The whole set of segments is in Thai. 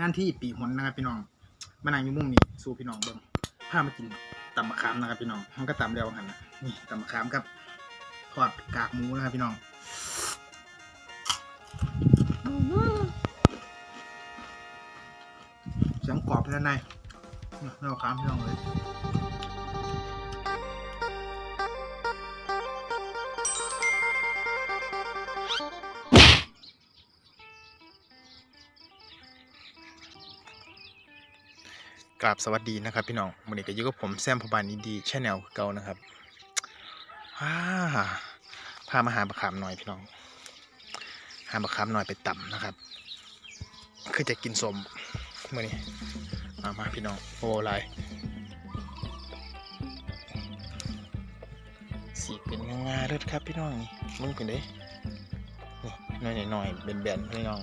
นั่นที่ปีหนนะครับพี่น้องมานั่งอยู่มุมนี้สู้พี่น้องเบิ้งพามากินตำมะขามนะครับพี่น้องมันก็ตำแล้วหันนะนี่ตำมะขามครับทอดกากหมูนะครับพี่น้องเสียงกรอบด้านในนี่เราขามพี่น้องเลย กราบสวัสดีนะครับพี่น้องวันนี้ก็อยู่กับผมแซมพบานอินดีชแนลเก่านะครับว้าพามาหาบะขามหน่อยพี่น้อง หาบะขามหน่อยไปต่ำนะครับคือจะกินสมเมื่อนี้มามาพี่น้องโอ้ลายสีเป็นงาเลิศครับพี่น้องนี่มึงเป็นเด้หน่อยหน่อยๆเบนพี่น้อง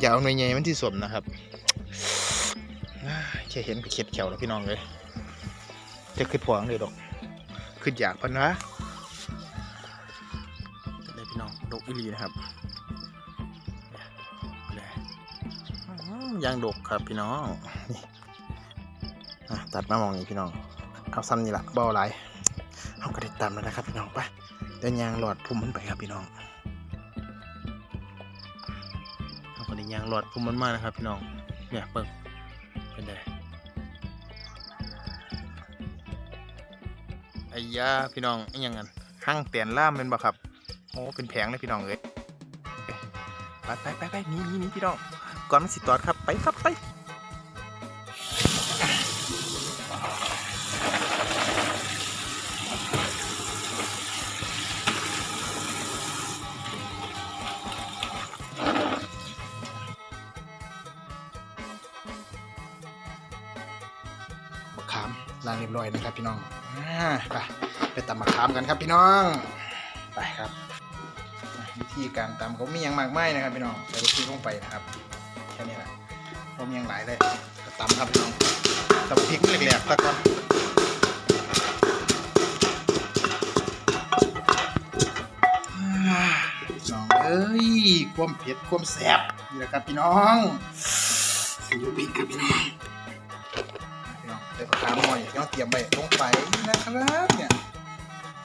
อย่าเอาหน่วยใหญ่มันที่สมนะครับ แค่เห็นก็เข็ดแขวแล้วพี่น้องเลยจะขึ้นพวงเลยดอก ขึ้นอยากพันนะเลยพี่น้องดกอีหลีนะครับเลยอื้อยางดกครับพี่น้องนี่อะตัดมามองนี่พี่น้อง เอาซ้ำนี่ละเบาหลายเอากระเด็ดตามแล้วนะครับพี่น้องไปเดินยางหลอดพุ่มมันไปครับพี่น้องเอากระเด็นยางหลอดพุ่มมันมานะครับพี่น้องเนี่ยเบิ่ง เป็นไงไอ้ยาพี่น้องไอ้ยังไงห้างเตียนล่ามเป็นบ่ครับโอ้เป็นแผงเลยพี่น้องเลยไปไปไปไปนี่นี่นี่พี่น้องก่อนมันสิตอดครับไปครับไปามล้างเรียบร้อยนะครับพี่น้องอไปไปตำมะขามกันครับพี่น้อง ไปครับวิธีการตำเขามีอย่างมากมายนะครับพี่น้องใส่ลูกพริกลงไปนะครับแค่นี้แหละผมยังหลายเลยตำครับพี่น้องตำพริกแหลกๆตะก่อนน้องเอ้ยความเผ็ดความแซ่บนี่แหละครับพี่น้องสีพริกครับพี่น้อง พี่น้องใส่ผักกาหน่อยน้องเตรียมไปลงไปนะครับเนี่ย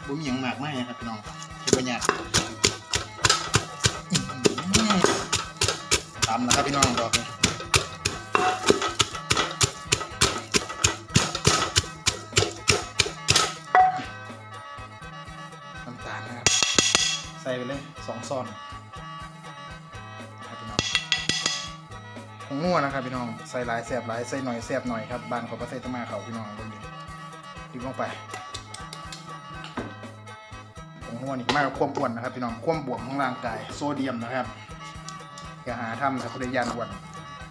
บุ้มยังมากมากนะครับพี่น้องคิดว่าเนี่ยอื้อหือตำนะครับพี่น้องดอกนี้น้ำตาลนะครับ ใส่ไปเลยสองซอน ผงนัวนะครับพี่น้องใส่หลายแสบหลายใส่หน่อยแสบหน่อยครับบ้านเขาก็ใส่ตะมาเขาพี่น้องเบิ่งดิดิบลงไปผงนัวนี่มากกว่าความอ้วนนะครับพี่น้องความบวกของร่างกายโซเดียมนะครับอย่าหาทำครับพุทธยานอ้วน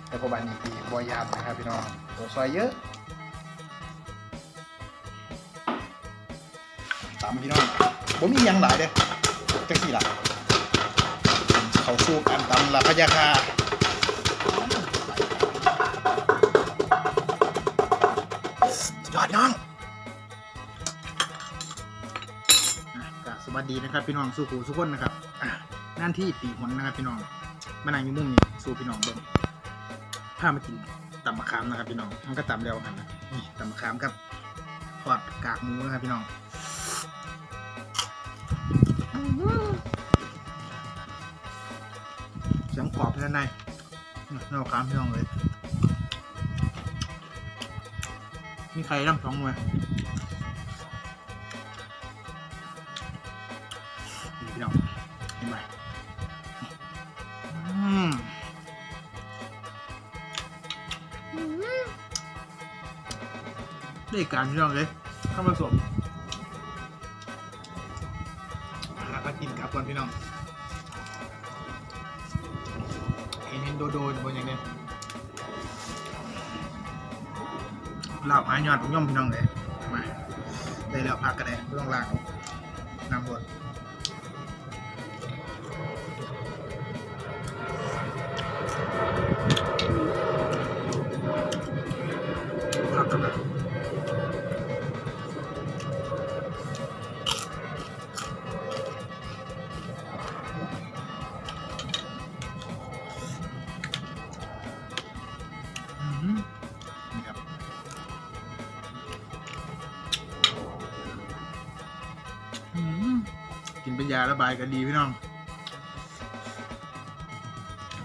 แต่พอบานนี้ปีบอยามนะครับพี่น้องตัวซอยเยอะตามพี่น้องผมมียังหลายเด้จังสี่หลักเขาสู้การตำละพยาคา น้องกสวัสดีนะครับพี่น้องสู่หูสุกคนนะครับอะนั่นที่ปีหนนะครับพี่น้องมานั่งอยู่มุมนี้สู่พี่น้องเบิ่งพามากินตำมะขามนะครับพี่น้องมันก็ตำแล้วหันนะนี่ตำมะขามครับทอดกากหมูนะครับพี่น้องเสียงกรอบด้านในนี่เราขามพี่น้องเลย มีใครร่ำสองมวยนี่พี่น้องเห็นไหมอืมได้การพี่น้องเลยข้ามาสวมาก็กินกับก่อนพี่น้อง เห็นเห็นโดโดอยู่บนอย่างนี้ ลาบหายอดย่อมพี่น้องเลยมาได้แล้วพักกันเลยไม่ต้องลางน้ำบด เป็นยาระบายก็ดีพี่น้อง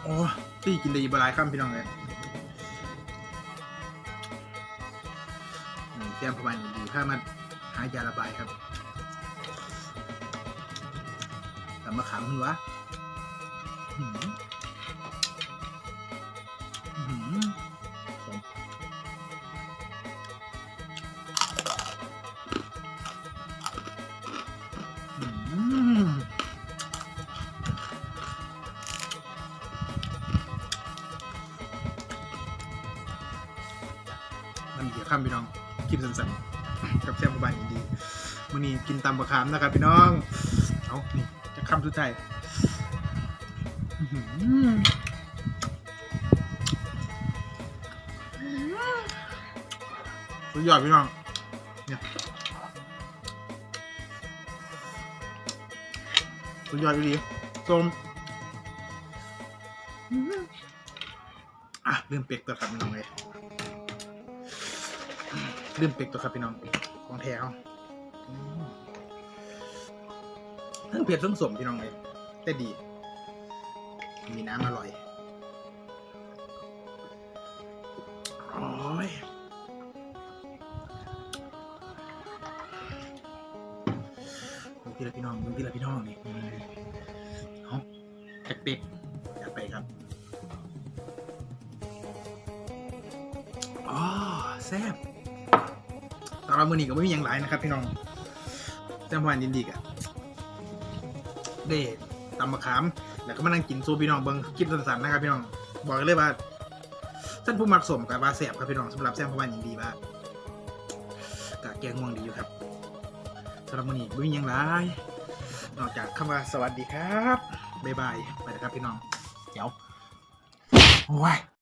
โอ้ตีกินดีบลายข้ามพี่น้องเลยแจ้มประมาณนี้ดีถ้ามันหายาระบายครับแต่มาขำมหัว มันเกี่ยวข้ามพี่น้องคลิปสั้นๆกับแซมบายดีมื้อนี้กินตำบะขามนะครับพี่น้องเอานี่จะคำสุดท้ายสุดยอดพี่น้องเนี่ยสุดยอดดีส้มอะเริ่มเปียกตัวครับพี่น้องเลย ลืมเป็กตัวครับพี่น้องของแท้เขาอืมทั้งเผ็ดทั้งสมพี่น้องเลยแต่ดี มีน้ำอร่อยโอ้ยดูทีละพี่น้องดูทีละพี่น้องนี่อืมเอาเป็กเป็กอยากไปครับอ๋อแซ่บ ตอนเรามือนี้ก็ไม่มีอย่างไรนะครับ พี่น้องแจ้งพานยินดีกะเด้ตำมะขาม แล้วก็มานั่งกินซูพี่น้องเบิ้งคลิปสั้นๆนะครับพี่น้อง บอกเลยว่าท่านผู้มักสมกับว่าแสบครับพี่น้องสำหรับแจ้งพานยินดีว่ากะแกงง่วงดีอยู่ครับสำหรับมือนี้ไม่มีอย่างไรนอกจากคำว่าสวัสดีครับบ๊ายบายไปนะครับพี่น้องเดี๋ยวโอ้ย